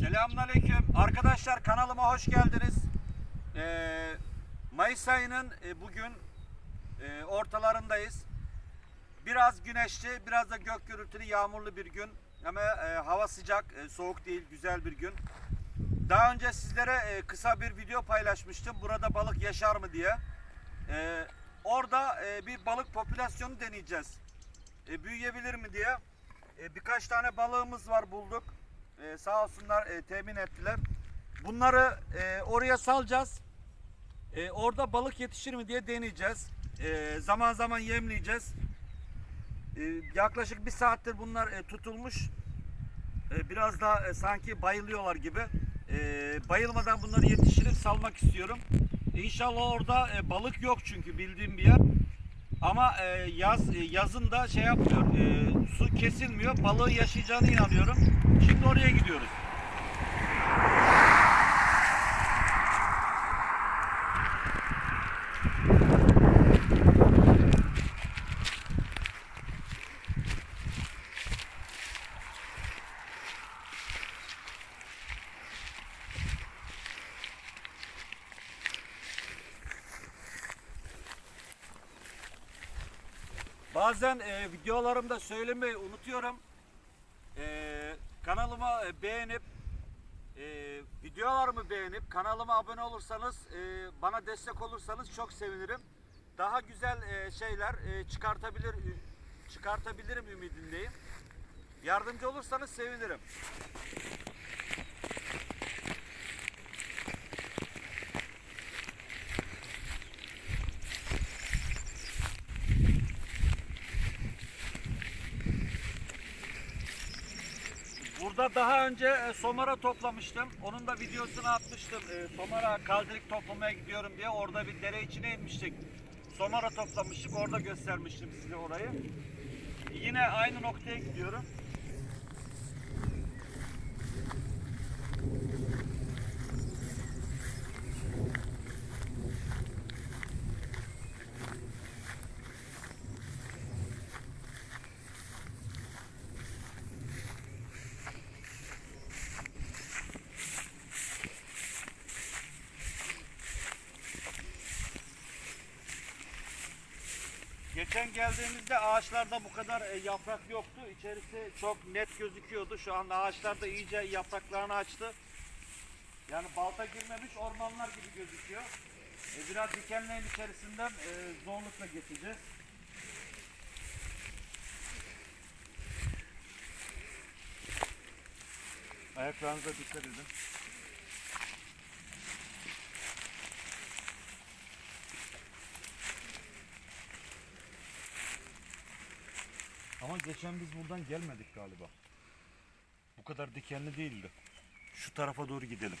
Selamünaleyküm. Arkadaşlar kanalıma hoş geldiniz. Ee, Mayıs ayının e, bugün e, ortalarındayız. Biraz güneşli, biraz da gök gürültülü, yağmurlu bir gün. Ama e, hava sıcak, e, soğuk değil, güzel bir gün. Daha önce sizlere e, kısa bir video paylaşmıştım. Burada balık yaşar mı diye. E, orada e, bir balık popülasyonu deneyeceğiz. E, büyüyebilir mi diye. E, birkaç tane balığımız var bulduk. E, sağ olsunlar e, temin ettiler. Bunları e, oraya salacağız. E, orada balık yetişir mi diye deneyeceğiz. E, zaman zaman yemleyeceğiz. E, yaklaşık bir saattir bunlar e, tutulmuş. E, biraz da e, sanki bayılıyorlar gibi. E, bayılmadan bunları yetiştirip salmak istiyorum. İnşallah orada e, balık yok çünkü bildiğim bir yer. Ama e, yaz e, yazın da şey yapmıyor. e, su kesilmiyor. Balığın yaşayacağına inanıyorum. Şimdi oraya gidiyoruz. Bazen e, videolarımda söylemeyi unutuyorum. E, kanalıma e, beğenip e, videolarımı beğenip kanalıma abone olursanız e, bana destek olursanız çok sevinirim. Daha güzel e, şeyler e, çıkartabilir çıkartabilirim ümidindeyim. Yardımcı olursanız sevinirim. Burada daha önce e, somara toplamıştım. Onun da videosunu atmıştım. E, somara kaldirik toplamaya gidiyorum diye. Orada bir dere içine inmiştik. Somara toplamıştık. Orada göstermiştim size orayı. Yine aynı noktaya gidiyorum. Geçen geldiğimizde ağaçlarda bu kadar e, yaprak yoktu. İçerisi çok net gözüküyordu. Şu an ağaçlar da iyice yapraklarını açtı. Yani balta girmemiş ormanlar gibi gözüküyor. E, biraz dikenlerin içerisinden e, zorlukla geçeceğiz. Ayaklarınıza dikkat edin. Ama geçen biz buradan gelmedik galiba. Bu kadar dikenli değildi. Şu tarafa doğru gidelim.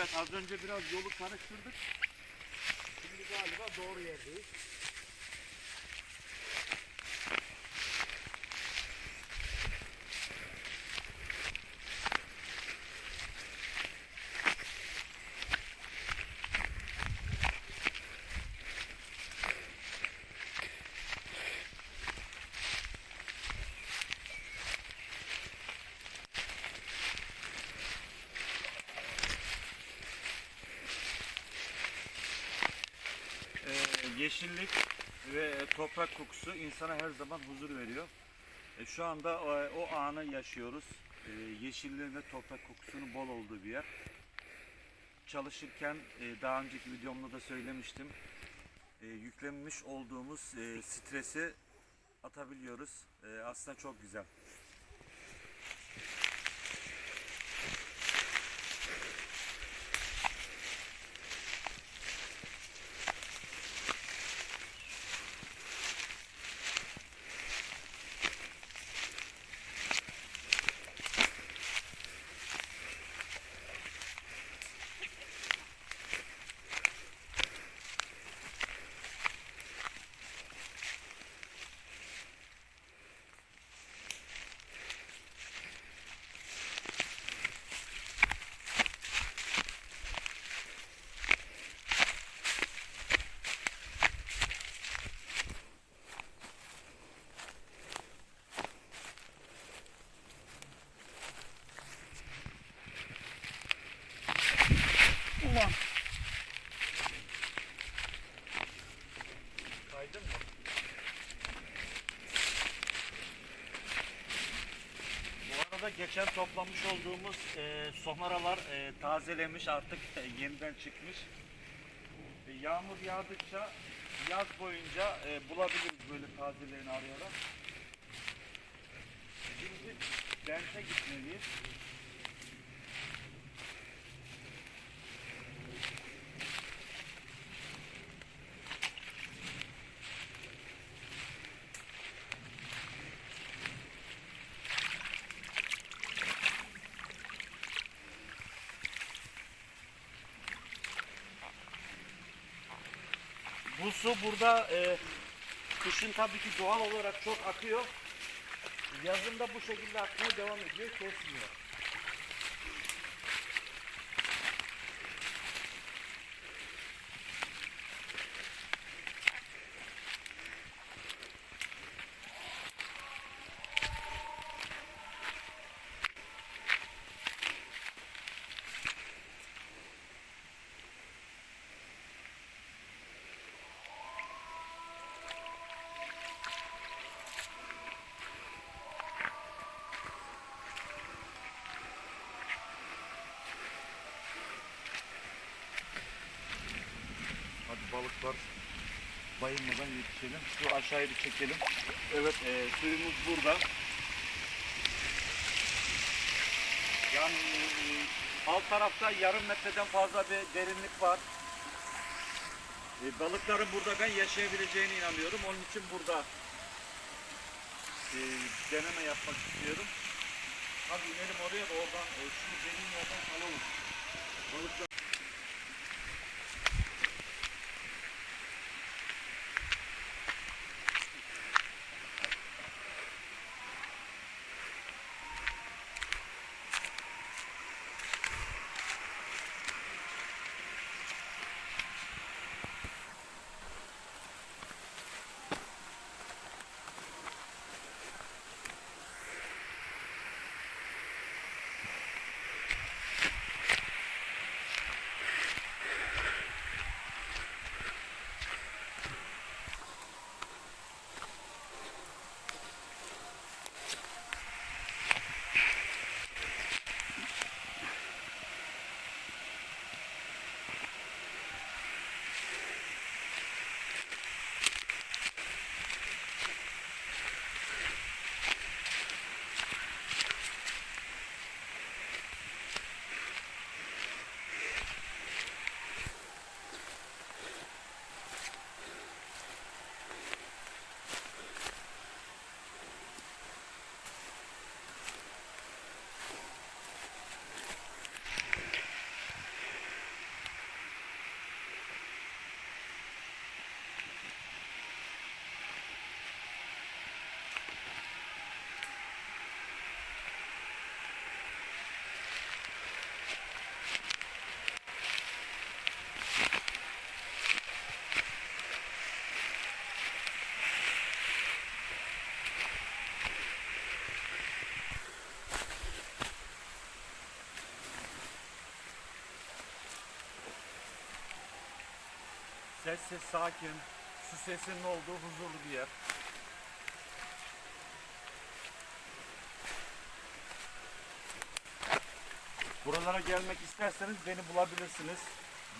Evet az önce biraz yolu karıştırdık. Şimdi galiba doğru yerdeyiz. Ee, yeşillik ve toprak kokusu insana her zaman huzur veriyor. E, şu anda o, o anı yaşıyoruz. E, yeşilliğin ve toprak kokusunun bol olduğu bir yer. Çalışırken e, daha önceki videomda da söylemiştim. E, yüklenmiş olduğumuz e, stresi atabiliyoruz. E, aslında çok güzel. Geçen toplamış olduğumuz e, sonaralar e, tazelemiş artık e, yeniden çıkmış. E, yağmur yağdıkça yaz boyunca e, bulabiliriz böyle tazelerini arayarak. Şimdi dente gitmeliyiz. Su burada e, kışın tabii ki doğal olarak çok akıyor. Yazın da bu şekilde akmaya devam ediyor, kesmiyor. Balıklar bayılmadan yetişelim. Şu aşağıya bir çekelim. Evet e, suyumuz burada. Yani e, alt tarafta yarım metreden fazla bir derinlik var. E, balıkların burada ben yaşayabileceğine inanıyorum. Onun için burada e, deneme yapmak istiyorum. Hadi inelim oraya da oradan e, şu derin yerden alalım. Balıklar Sessiz, sakin, su sesinin olduğu huzurlu bir yer. Buralara gelmek isterseniz beni bulabilirsiniz.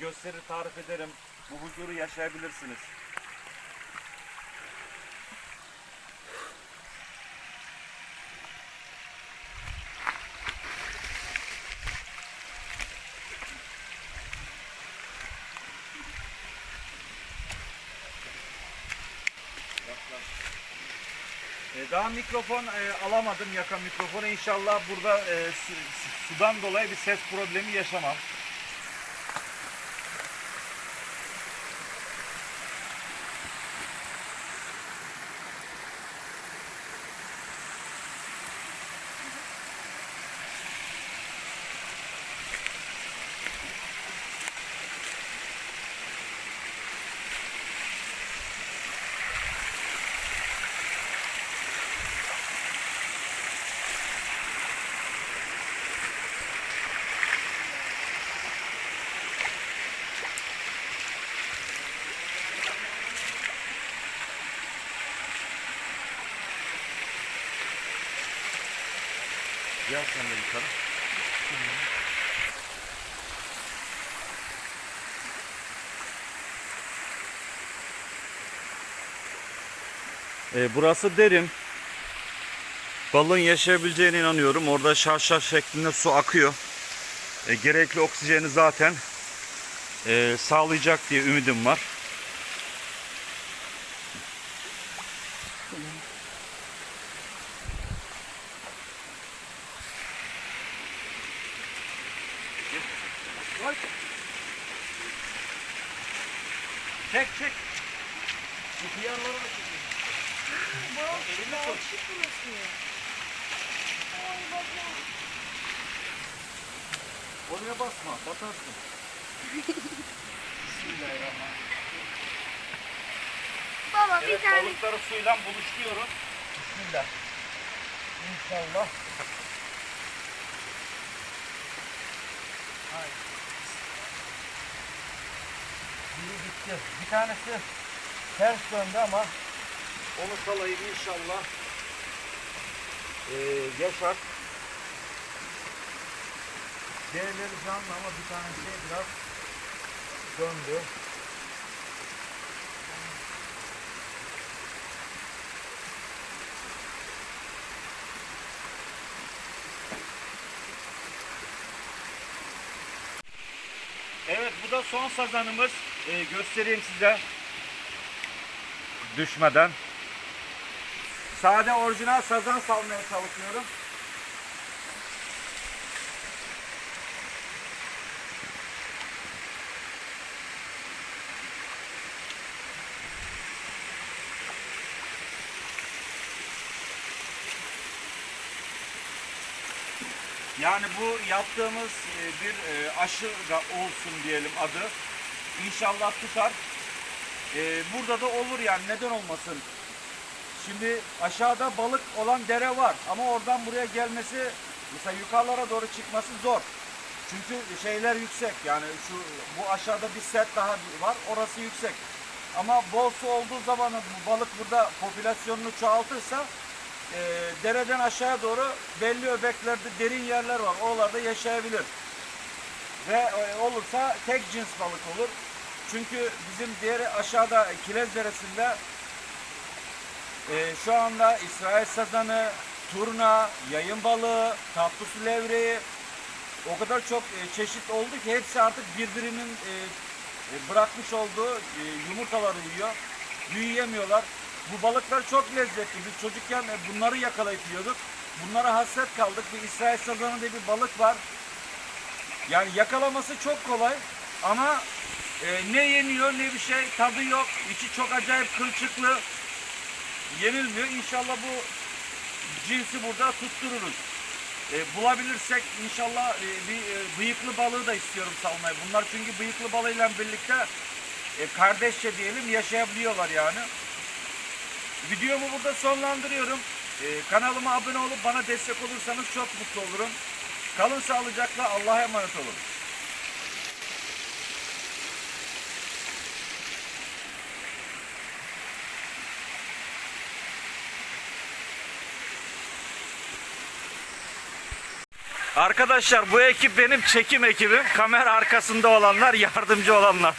Gösteri tarif ederim. Bu huzuru yaşayabilirsiniz. Daha mikrofon e, alamadım yaka mikrofonu. İnşallah burada e, su- su- sudan dolayı bir ses problemi yaşamam. Gel sen de yukarı. E, burası derin. Balığın yaşayabileceğine inanıyorum. Orada şarşar şeklinde su akıyor. E, gerekli oksijeni zaten e, sağlayacak diye ümidim var. Oraya basma, batarsın. Bismillahirrahmanirrahim. Baba Evet, bir tane balıkları suyla buluşturuyoruz. Bismillah. İnşallah. Haydi. Biri gitti. Bir tanesi ters döndü ama onu salayım inşallah. Ee, yaşar. Diğerleri canlı ama bir tanesi biraz döndü. Evet bu da son sazanımız. Ee, göstereyim size. Düşmeden. Sade orijinal sazan salmaya çalışıyorum. Yani bu yaptığımız e, bir e, aşı da olsun diyelim adı. İnşallah tutar. E, Burada da olur yani neden olmasın. Şimdi aşağıda balık olan dere var ama oradan buraya gelmesi mesela yukarılara doğru çıkması zor. Çünkü şeyler yüksek yani şu bu aşağıda bir set daha var orası yüksek. Ama bol su olduğu zaman bu balık burada popülasyonunu çoğaltırsa e, dereden aşağıya doğru belli öbeklerde derin yerler var. Oralarda yaşayabilir. Ve e, olursa tek cins balık olur. Çünkü bizim diğer aşağıda Kilez Deresi'nde e, şu anda İsrail sazanı, turna, yayın balığı, tatlı su levreği o kadar çok e, çeşit oldu ki hepsi artık birbirinin e, e, bırakmış olduğu e, yumurtaları yiyor. Büyüyemiyorlar. Bu balıklar çok lezzetli. Biz çocukken e, bunları yakalayıp yiyorduk. Bunlara hasret kaldık. Bir İsrail sazanı diye bir balık var. Yani yakalaması çok kolay ama e, ne yeniyor ne bir şey tadı yok. İçi çok acayip kılçıklı. Yenilmiyor. İnşallah bu cinsi burada tuttururuz. E, bulabilirsek inşallah e, bir e, bıyıklı balığı da istiyorum salmayı. Bunlar çünkü bıyıklı balığıyla birlikte e, kardeşçe diyelim yaşayabiliyorlar yani. Videomu burada sonlandırıyorum. E, kanalıma abone olup bana destek olursanız çok mutlu olurum. Kalın sağlıcakla Allah'a emanet olun. Arkadaşlar bu ekip benim çekim ekibim. Kamera arkasında olanlar, yardımcı olanlar.